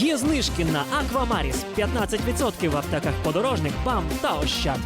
Є знижки на Аквамаріс 15% в аптеках подорожник, БАМ та Ощад.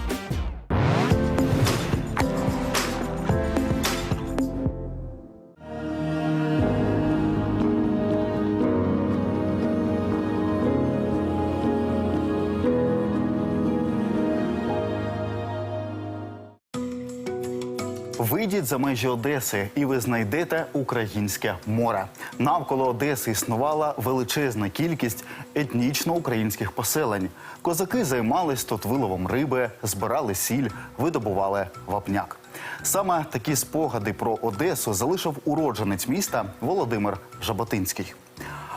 Вийдіть за межі Одеси, і ви знайдете українське море. Навколо Одеси існувала величезна кількість етнічно українських поселень. Козаки займались тут виловом риби, збирали сіль, видобували вапняк. Саме такі спогади про Одесу залишив уродженець міста Володимир Жаботинський.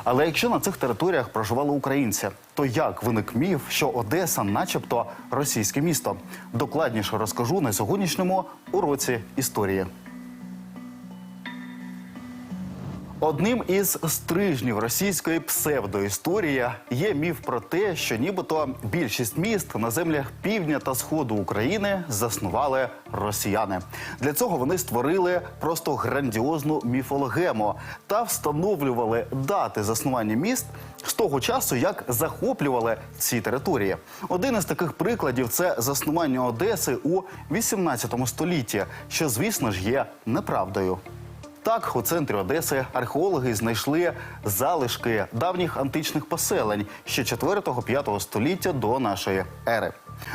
Але якщо на цих територіях проживали українці, то як виник міф, що Одеса, начебто, російське місто? Докладніше розкажу на сьогоднішньому уроці історії. Одним із стрижнів російської псевдоісторії є міф про те, що нібито більшість міст на землях півдня та сходу України заснували росіяни. Для цього вони створили просто грандіозну міфологему та встановлювали дати заснування міст з того часу, як захоплювали ці території. Один із таких прикладів це заснування Одеси у 18 столітті, що, звісно ж, є неправдою. Так, у центрі Одеси археологи знайшли залишки давніх античних поселень ще 4-5 століття до нашої ери.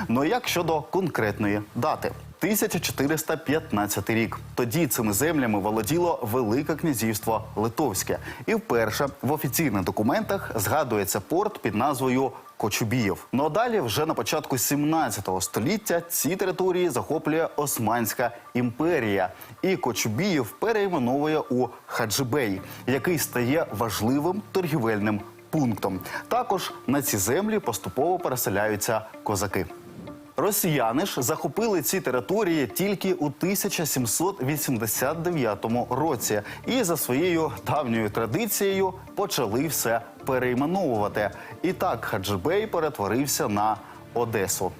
Ну як щодо конкретної дати? 1415 рік. Тоді цими землями володіло Велике князівство Литовське. І вперше в офіційних документах згадується порт під назвою Кочубіїв. Ну а далі, вже на початку 17 століття, ці території захоплює Османська імперія. І Кочубіїв перейменовує у Хаджибей, який стає важливим торгівельним пунктом. Також на ці землі поступово переселяються козаки. Росіяни ж захопили ці території тільки у 1789 році і за своєю давньою традицією почали все перейменовувати. І так Хаджибей перетворився на Одесу.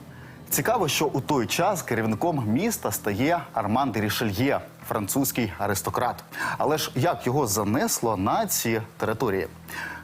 Цікаво, що у той час керівником міста стає Арман де Рішельє, французький аристократ. Але ж як його занесло на ці території?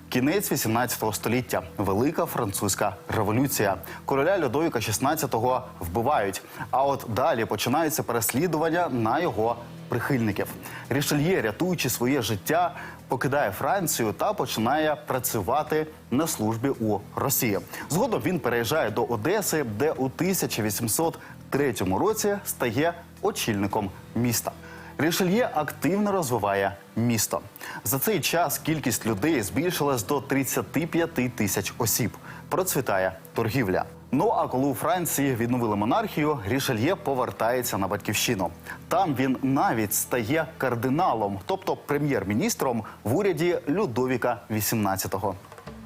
Кінець 18 століття, велика французька революція. Короля Людовіка XVI вбивають. А от далі починаються переслідування на його прихильників. Рішельє, рятуючи своє життя, покидає Францію та починає працювати на службі у Росії. Згодом він переїжджає до Одеси, де у 1803 році стає очільником міста. Рішельє активно розвиває місто. За цей час кількість людей збільшилась до 35 тисяч осіб. Процвітає торгівля. Ну а коли у Франції відновили монархію, Рішельє повертається на батьківщину. Там він навіть стає кардиналом, тобто прем'єр-міністром в уряді Людовіка XVIII.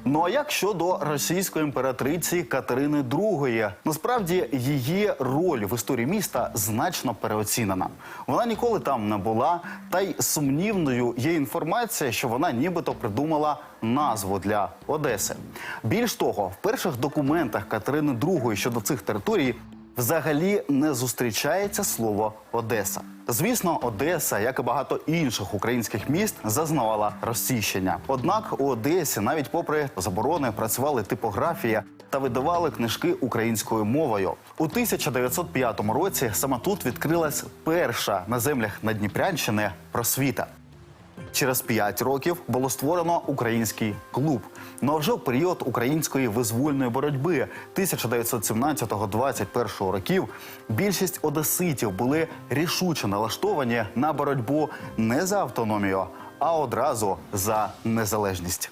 Ну а як щодо російської імператриці Катерини II? Насправді її роль в історії міста значно переоцінена. Вона ніколи там не була, та й сумнівною є інформація, що вона нібито придумала назву для Одеси. Більш того, в перших документах Катерини II щодо цих територій взагалі не зустрічається слово Одеса. Звісно, Одеса, як і багато інших українських міст, зазнавала розсіщення. Однак у Одесі, навіть попри заборони, працювали типографія та видавали книжки українською мовою. У 1905 році саме тут відкрилась перша на землях Надніпрянщини просвіта. Через п'ять років було створено український клуб. Ну вже в період української визвольної боротьби 1917-21 років більшість одеситів були рішуче налаштовані на боротьбу не за автономію, а одразу за незалежність.